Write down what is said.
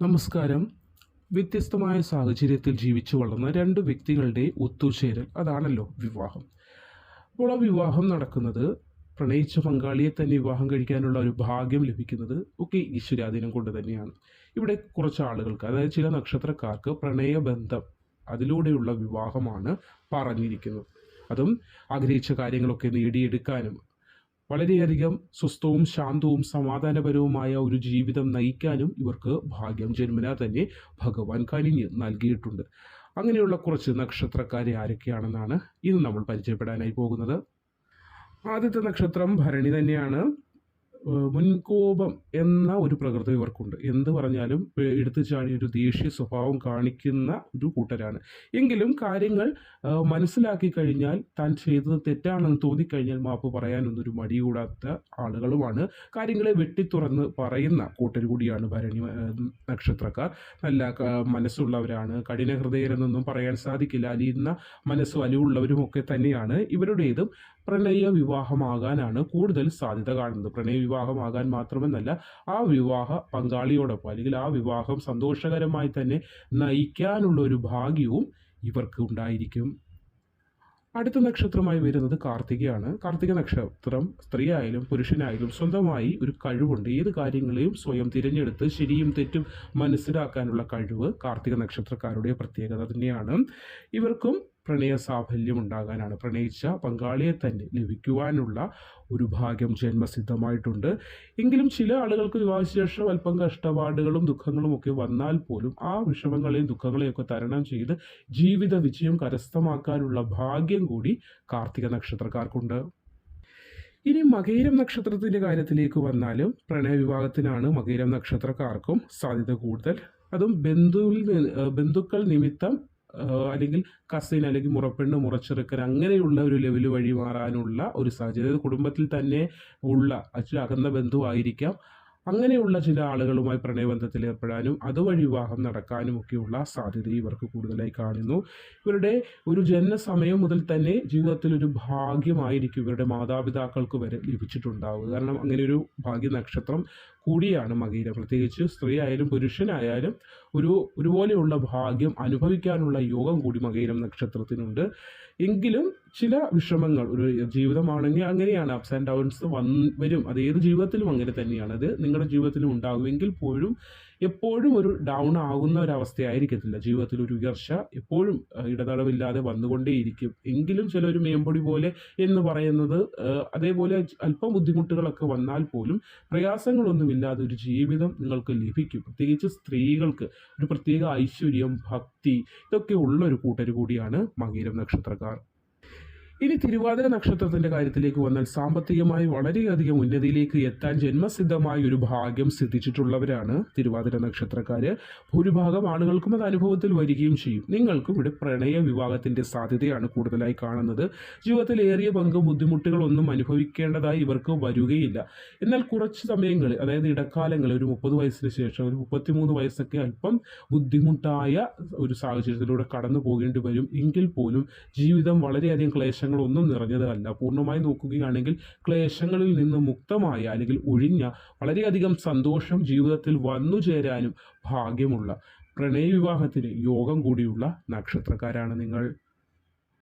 നമസ്കാരം. വ്യത്യസ്തമായ സാഹചര്യത്തിൽ ജീവിച്ചു വളർന്ന രണ്ട് വ്യക്തികളുടെ ഒത്തുചേരൽ അതാണല്ലോ വിവാഹം. അപ്പോൾ ആ വിവാഹം നടക്കുന്നത് പ്രണയിച്ച പങ്കാളിയെ തന്നെ വിവാഹം കഴിക്കാനുള്ള ഒരു ഭാഗ്യം ലഭിക്കുന്നത് ഒക്കെ ഈശ്വരാധീനം കൊണ്ട് തന്നെയാണ്. ഇവിടെ കുറച്ച് ആളുകൾക്ക് അതായത് ചില നക്ഷത്രക്കാർക്ക് പ്രണയബന്ധം അതിലൂടെയുള്ള വിവാഹമാണ് പറഞ്ഞിരിക്കുന്നത്. അതും ആഗ്രഹിച്ച കാര്യങ്ങളൊക്കെ നേടിയെടുക്കാനും വളരെയധികം സ്വസ്ഥവും ശാന്തവും സമാധാനപരവുമായ ഒരു ജീവിതം നയിക്കാനും ഇവർക്ക് ഭാഗ്യം ജന്മനാ തന്നെ ഭഗവാൻ കനിഞ്ഞ് നൽകിയിട്ടുണ്ട്. അങ്ങനെയുള്ള കുറച്ച് നക്ഷത്രക്കാരെ ആരൊക്കെയാണെന്നാണ് ഇന്ന് നമ്മൾ പരിചയപ്പെടാനായി പോകുന്നത്. ആദ്യത്തെ നക്ഷത്രം ഭരണി തന്നെയാണ്. മുൻകോപം എന്ന ഒരു പ്രകൃതി ഇവർക്കുണ്ട്. എന്ത് പറഞ്ഞാലും എടുത്തു ചാടി ഒരു ദേഷ്യ സ്വഭാവം കാണിക്കുന്ന ഒരു കൂട്ടരാണ്. എങ്കിലും കാര്യങ്ങൾ മനസ്സിലാക്കി കഴിഞ്ഞാൽ താൻ ചെയ്തത് തെറ്റാണെന്ന് തോന്നിക്കഴിഞ്ഞാൽ മാപ്പ് പറയാനൊന്നും ഒരു മടി കൂടാത്ത ആളുകളുമാണ്. കാര്യങ്ങളെ വെട്ടിത്തുറന്ന് പറയുന്ന കൂട്ടർ കൂടിയാണ് ഭരണി നക്ഷത്രക്കാർ. നല്ല മനസ്സുള്ളവരാണ്. കഠിന ഹൃദയരെന്നൊന്നും പറയാൻ സാധിക്കില്ല. അലിയുന്ന മനസ്സും അലിവുള്ളവരും ഒക്കെ തന്നെയാണ്. ഇവരുടേതും പ്രണയ വിവാഹമാകാനാണ് കൂടുതൽ സാധ്യത കാണുന്നത്. പ്രണയ വിവാഹമാകാൻ മാത്രമെന്നല്ല ആ വിവാഹ പങ്കാളിയോടൊപ്പം അല്ലെങ്കിൽ ആ വിവാഹം സന്തോഷകരമായി തന്നെ നയിക്കാനുള്ള ഒരു ഭാഗ്യവും ഇവർക്ക് ഉണ്ടായിരിക്കും. അടുത്ത നക്ഷത്രമായി വരുന്നത് കാർത്തികയാണ്. കാർത്തിക നക്ഷത്രം സ്ത്രീയായാലും പുരുഷനായാലും സ്വന്തമായി ഒരു കഴിവുണ്ട്. ഏത് കാര്യങ്ങളെയും സ്വയം തിരഞ്ഞെടുത്ത് ശരിയും തെറ്റും മനസ്സിലാക്കാനുള്ള കഴിവ് കാർത്തിക നക്ഷത്രക്കാരുടെ പ്രത്യേകത തന്നെയാണ്. ഇവർക്കും പ്രണയ സാഫല്യം ഉണ്ടാകാനാണ് പ്രണയിച്ച പങ്കാളിയെ തന്നെ ലഭിക്കുവാനുള്ള ഒരു ഭാഗ്യം ജന്മസിദ്ധമായിട്ടുണ്ട്. എങ്കിലും ചില ആളുകൾക്ക് വിവാഹശേഷം അല്പം കഷ്ടപാടുകളും ദുഃഖങ്ങളും ഒക്കെ വന്നാൽ പോലും ആ വിഷമങ്ങളെയും ദുഃഖങ്ങളെയും ഒക്കെ തരണം ചെയ്ത് ജീവിത വിജയം കരസ്ഥമാക്കാനുള്ള ഭാഗ്യം കൂടി കാർത്തിക നക്ഷത്രക്കാർക്കുണ്ട്. ഇനി മകേരം നക്ഷത്രത്തിന്റെ കാര്യത്തിലേക്ക് വന്നാലും പ്രണയവിവാഹത്തിനാണ് മകേരം നക്ഷത്രക്കാർക്കും സാധ്യത കൂടുതൽ. അതും ബന്ധുവിൽ ബന്ധുക്കൾ നിമിത്തം അല്ലെങ്കിൽ കസിൻ അല്ലെങ്കിൽ മുറപ്പെണ്ണ് മുറച്ചെറുക്കൻ അങ്ങനെയുള്ള ഒരു ലെവൽ വഴി മാറാനുള്ള ഒരു സാഹചര്യം. കുടുംബത്തിൽ തന്നെ ഉള്ള അച്ഛൻ അകന്ന ബന്ധുവായിരിക്കാം. അങ്ങനെയുള്ള ചില ആളുകളുമായി പ്രണയബന്ധത്തിൽ ഏർപ്പെടാനും അതുവഴി വിവാഹം നടക്കാനും ഒക്കെയുള്ള സാധ്യത ഇവർക്ക് കൂടുതലായി കാണുന്നു. ഇവരുടെ ഒരു ജനനസമയം മുതൽ തന്നെ ജീവിതത്തിൽ ഒരു ഭാഗ്യമായിരിക്കും ഇവരുടെ മാതാപിതാക്കൾക്ക് വരെ ലഭിച്ചിട്ടുണ്ടാവുക. കാരണം അങ്ങനെ ഒരു ഭാഗ്യ നക്ഷത്രം കൂടിയാണ് മകീര പ്രത്യേകിച്ച് സ്ത്രീ ആയാലും പുരുഷനായാലും ഒരു ഒരുപോലെയുള്ള ഭാഗ്യം അനുഭവിക്കാനുള്ള യോഗം കൂടി മകയിരം നക്ഷത്രത്തിനുണ്ട്. എങ്കിലും ചില വിഷമങ്ങൾ ഒരു ജീവിതമാണെങ്കിൽ അങ്ങനെയാണ് അപ്സ് ആൻഡ് ഡൗൺസ് വന്ന് വരും. അത് ഏത് ജീവിതത്തിലും അങ്ങനെ തന്നെയാണ്. അത് നിങ്ങളുടെ ജീവിതത്തിലും ഉണ്ടാകുമെങ്കിൽ പോലും എപ്പോഴും ഒരു ഡൗൺ ആകുന്ന ഒരവസ്ഥയായിരിക്കത്തില്ല. ജീവിതത്തിൽ ഒരു ഉയർച്ച എപ്പോഴും ഇടതടവില്ലാതെ വന്നുകൊണ്ടേയിരിക്കും. എങ്കിലും ചില ഒരു മേമ്പൊടി പോലെ എന്ന് പറയുന്നത് അതേപോലെ അല്പം ബുദ്ധിമുട്ടുകളൊക്കെ വന്നാൽ പോലും പ്രയാസങ്ങളൊന്നുമില്ലാതെ ഒരു ജീവിതം നിങ്ങൾക്ക് ലഭിക്കും. പ്രത്യേകിച്ച് സ്ത്രീകൾക്ക് ഒരു പ്രത്യേക ഐശ്വര്യം ഭക്തി ഇതൊക്കെ ഉള്ള ഒരു കൂട്ടർ കൂടിയാണ് മകീരം നക്ഷത്രക്കാർ. ഇനി തിരുവാതിര നക്ഷത്രത്തിന്റെ കാര്യത്തിലേക്ക് വന്നാൽ സാമ്പത്തികമായി വളരെയധികം ഉന്നതിയിലേക്ക് എത്താൻ ജന്മസിദ്ധമായ ഒരു ഭാഗ്യം സിദ്ധിച്ചിട്ടുള്ളവരാണ് തിരുവാതിര നക്ഷത്രക്കാര്. ഭൂരിഭാഗം ആളുകൾക്കും അത് അനുഭവത്തിൽ വരികയും ചെയ്യും. നിങ്ങൾക്കും ഇവിടെ പ്രണയ വിവാഹത്തിന്റെ സാധ്യതയാണ് കൂടുതലായി കാണുന്നത്. ജീവിതത്തിൽ ഏറിയ പങ്കും ബുദ്ധിമുട്ടുകളൊന്നും അനുഭവിക്കേണ്ടതായി ഇവർക്ക് വരികയില്ല. എന്നാൽ കുറച്ച് സമയങ്ങളിൽ അതായത് ഇടക്കാലങ്ങളിൽ ഒരു മുപ്പത് വയസ്സിന് ശേഷം ഒരു മുപ്പത്തിമൂന്ന് വയസ്സൊക്കെ അല്പം ബുദ്ധിമുട്ടായ ഒരു സാഹചര്യത്തിലൂടെ കടന്നു പോകേണ്ടി വരും. എങ്കിൽ പോലും ജീവിതം വളരെയധികം ക്ലേശങ്ങളൊന്നും നിറഞ്ഞതല്ല. പൂർണമായി നോക്കുകയാണെങ്കിൽ ക്ലേശങ്ങളിൽ നിന്ന് മുക്തമായ അല്ലെങ്കിൽ ഒഴിഞ്ഞ വളരെയധികം സന്തോഷം ജീവിതത്തിൽ വന്നു ചേരാനും ഭാഗ്യമുള്ള പ്രണയവിവാഹത്തിന് യോഗം കൂടിയുള്ള നക്ഷത്രക്കാരാണ് നിങ്ങൾ.